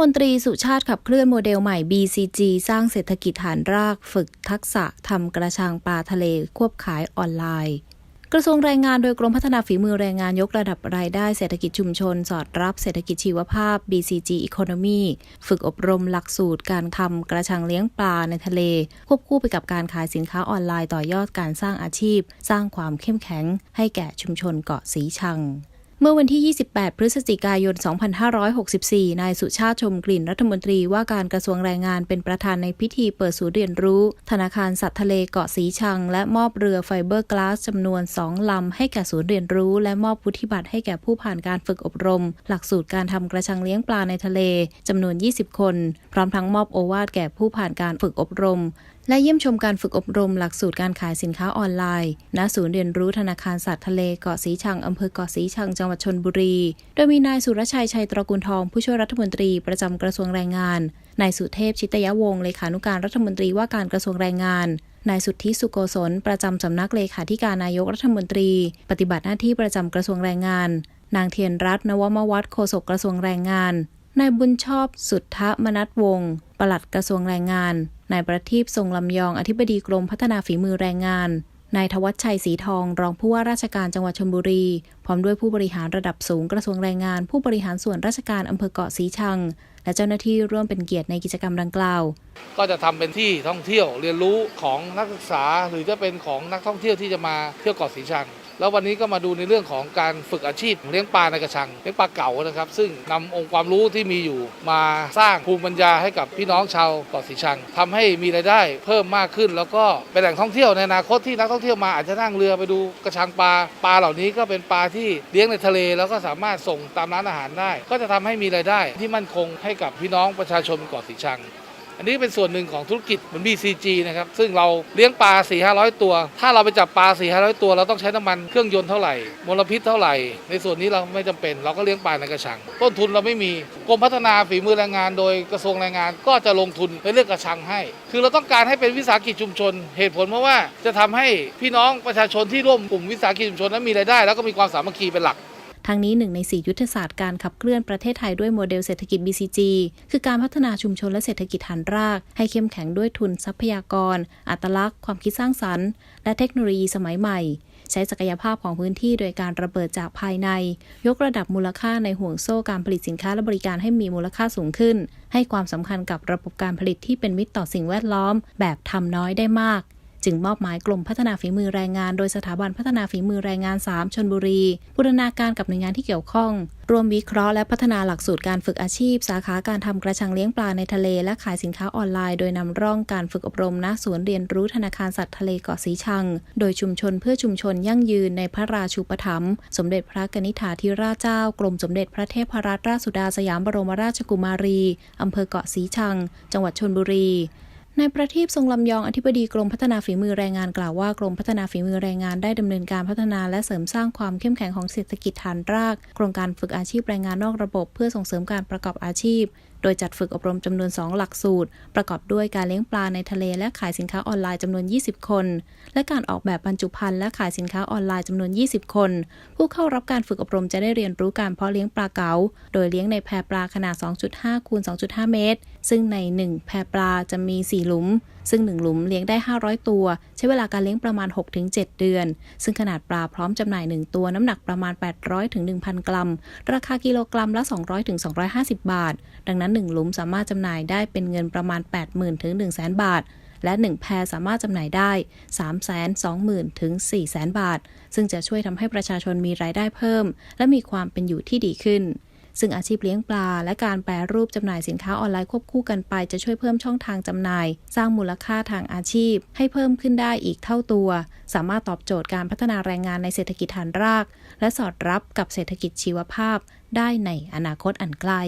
มนตรีสุชาติขับเคลื่อนโมเดลใหม่ BCG สร้างเศรษฐกิจฐานรากฝึกทักษะทำกระชังปลาทะเลควบขายออนไลน์ กระทรวงแรงงานโดยกรมพัฒนาฝีมือแรงงานยกระดับรายได้เศรษฐกิจชุมชน สอดรับเศรษฐกิจชีวภาพ BCG Economy ฝึกอบรมหลักสูตรการทำกระชังเลี้ยงปลาในทะเล ควบคู่ไปกับการขายสินค้าออนไลน์ต่อยอดการสร้างอาชีพ สร้างความเข้มแข็งให้แก่ชุมชนเกาะสีชัง เมื่อวันที่ 28 พฤศจิกายน 2564 นายสุชาติชมกลิ่นรัฐมนตรีว่าการกระทรวงแรงงานเป็นประธานในพิธีเปิดศูนย์เรียนรู้ ธนาคารสัตว์ทะเลเกาะสีชัง และมอบเรือไฟเบอร์กลาสจำนวน 2 ลำ ให้แก่ศูนย์เรียนรู้ และมอบวุฒิบัตรให้แก่ผู้ผ่านการฝึกอบรม หลักสูตรการทำกระชังเลี้ยงปลาในทะเลจำนวน 20 คน พร้อมทั้งมอบโอวาทแก่ผู้ผ่านการฝึกอบรม และเยี่ยมชมการฝึกอบรมหลักสูตรการขายสินค้าออนไลน์ ณ ศูนย์เรียนรู้ธนาคารสัตว์ทะเลเกาะสีชัง อำเภอเกาะสีชัง จังหวัดชนบุรี โดยมีนายสุรชัยชัยตระกูลทอง ผู้ช่วยรัฐมนตรีประจำกระทรวงแรงงาน นายสุเทพชิตยวงศ์เลขานุการรัฐมนตรีว่าการกระทรวงแรงงาน นายสุทธิสุโกศลประจำสำนักเลขาธิการนายกรัฐมนตรี ปฏิบัติหน้าที่ประจำกระทรวงแรงงาน นางเทียนรัตน์นวมวัฒน์โฆษกกระทรวงแรงงาน นายบุญชอบสุทธมนัทวงศ์ปลัดกระทรวงแรงงาน นายประทีปทรงลำยองอธิบดีกรมพัฒนาฝีมือแรงงาน นายทวัชชัยสีทอง รองผู้ว่าราชการจังหวัดชลบุรี พร้อมด้วยผู้บริหารระดับสูงกระทรวงแรงงาน ผู้บริหารส่วนราชการอำเภอเกาะสีชัง และเจ้าหน้าที่ร่วมเป็นเกียรติในกิจกรรมดังกล่าว ก็จะทำเป็นที่ท่องเที่ยวเรียนรู้ของนักศึกษา หรือจะเป็นของนักท่องเที่ยวที่จะมาเที่ยวเกาะสีชัง แล้ววันนี้ก็มาดูในเรื่องของการฝึกอาชีพเลี้ยงปลาในกระชังเลี้ยงปลาเก๋านะครับ ซึ่งนำองค์ความรู้ที่มีอยู่มาสร้างภูมิปัญญาให้กับพี่น้องชาวเกาะสีชังทำให้มีรายได้เพิ่มมากขึ้น แล้วก็เป็นแหล่งท่องเที่ยวในอนาคตที่นักท่องเที่ยวมาอาจจะนั่งเรือไปดูกระชังปลาปลาเหล่านี้ก็เป็นปลาที่เลี้ยงในทะเล แล้วก็สามารถส่งตามร้านอาหารได้ ก็จะทำให้มีรายได้ที่มั่นคงให้กับพี่น้องประชาชนเกาะสีชัง อันนี้เป็นส่วนหนึ่งของธุรกิจเหมือน BCG นะครับ ซึ่งเราเลี้ยงปลา 4 5 0 0 ตัว ถ้าเราไปจับปลา 4 5 0 0 ตัว เราต้องใช้น้ำมันเครื่องยนต์เท่าไหร่ มลพิษเท่าไหร่ ในส่วนนี้เราไม่จำเป็น เราก็เลี้ยงปลาในกระชัง ต้นทุนเราไม่มี กรมพัฒนาฝีมือแรงงาน โดยกระทรวงแรงงานก็จะลงทุนในเรื่องกระชังให้ คือเราต้องการให้เป็นวิสาหกิจชุมชน เหตุผลเพราะว่าจะทำให้พี่น้องประชาชนที่ร่วมกลุ่มวิสาหกิจชุมชนนั้นมีรายได้ แล้วก็มีความสามัคคีเป็นหลัก ทั้งนี้หนึ่งใน4ยุทธศาสตร์การขับเคลื่อนประเทศไทยด้วยโมเดลเศรษฐกิจ BCG คือการพัฒนาชุมชนและเศรษฐกิจฐานราก ให้เข้มแข็งด้วยทุนทรัพยากร อัตลักษณ์ ความคิดสร้างสรรค์ และเทคโนโลยีสมัยใหม่ ใช้ศักยภาพของพื้นที่โดยการระเบิดจากภายใน ยกระดับมูลค่าในห่วงโซ่การผลิตสินค้าและบริการให้มีมูลค่าสูงขึ้น ให้ความสำคัญกับระบบการผลิตที่เป็นมิตรต่อสิ่งแวดล้อม แบบทำน้อยได้มาก จึงมอบหมายกลุ่มพัฒนาฝีมือแรงงาน โดยสถาบันพัฒนาฝีมือแรงงาน 3ชนบุรีบูรณาการกับหน่วยงานที่เกี่ยวข้อง รวมวิเคราะห์และพัฒนาหลักสูตรการฝึกอาชีพ สาขาการทำกระชังเลี้ยงปลาในทะเล และขายสินค้าออนไลน์ โดยนำร่องการฝึกอบรมณศูนย์เรียนรู้ธนาคารสัตว์ทะเลเกาะสีชัง โดยชุมชนเพื่อชุมชนยั่งยืนในพระราชูปถัมภ์สมเด็จพระกนิษฐาธิราชเจ้ากรมสมเด็จพระเทพรัตนราชสุดาสยามบรมราชกุมารีอำเภอเกาะสีชัง จังหวัดชนบุรี นายประทีปทรงลำยองอธิบดีกรมพัฒนาฝีมือแรงงานกล่าวว่ากรมพัฒนาฝีมือแรงงานได้ดำเนินการพัฒนาและเสริมสร้างความเข้มแข็งของเศรษฐกิจฐานราก โครงการฝึกอาชีพแรงงานนอกระบบ เพื่อส่งเสริมการประกอบอาชีพ โดยจัดฝึกอบรมจำนวน 2 หลักสูตร ประกอบด้วยการเลี้ยงปลาในทะเลและขายสินค้าออนไลน์จำนวน 20 คน และการออกแบบบรรจุภัณฑ์และขายสินค้าออนไลน์จำนวน 20 คน ผู้เข้ารับการฝึกอบรมจะได้เรียนรู้การเพาะเลี้ยงปลาเก๋า โดยเลี้ยงในแพปลาขนาด 2.5คูณ2.5 เมตร ซึ่งใน 1 แพปลาจะมี 4 หลุม ซึ่ง1หลุมเลี้ยงได้ 500 ตัว ใช้เวลาการเลี้ยงประมาณ 6-7 เดือน ซึ่งขนาดปลาพร้อมจำหน่าย 1 ตัวน้ำหนักประมาณ 800-1,000 กรัม ราคากิโลกรัมละ 200-250 บาท ดังนั้น 1 หลุมสามารถจำหน่ายได้เป็นเงินประมาณ 80,000-100,000 บาทและ 1 แพรสามารถจำหน่ายได้ 320,000 ถึง 400,000บาท ซึ่งจะช่วยทำให้ประชาชนมีรายได้เพิ่ม และมีความเป็นอยู่ที่ดีขึ้น ซึ่งอาชีพเลี้ยงปลา และการแปรรูปจำหน่ายสินค้าออนไลน์ควบคู่กันไป จะช่วยเพิ่มช่องทางจำหน่าย สร้างมูลค่าทางอาชีพ ให้เพิ่มขึ้นได้อีกเท่าตัว สามารถตอบโจทย์การพัฒนาแรงงานในเศรษฐกิจฐานราก และสอดรับกับเศรษฐกิจชีวภาพ ได้ในอนาคตอันใกล้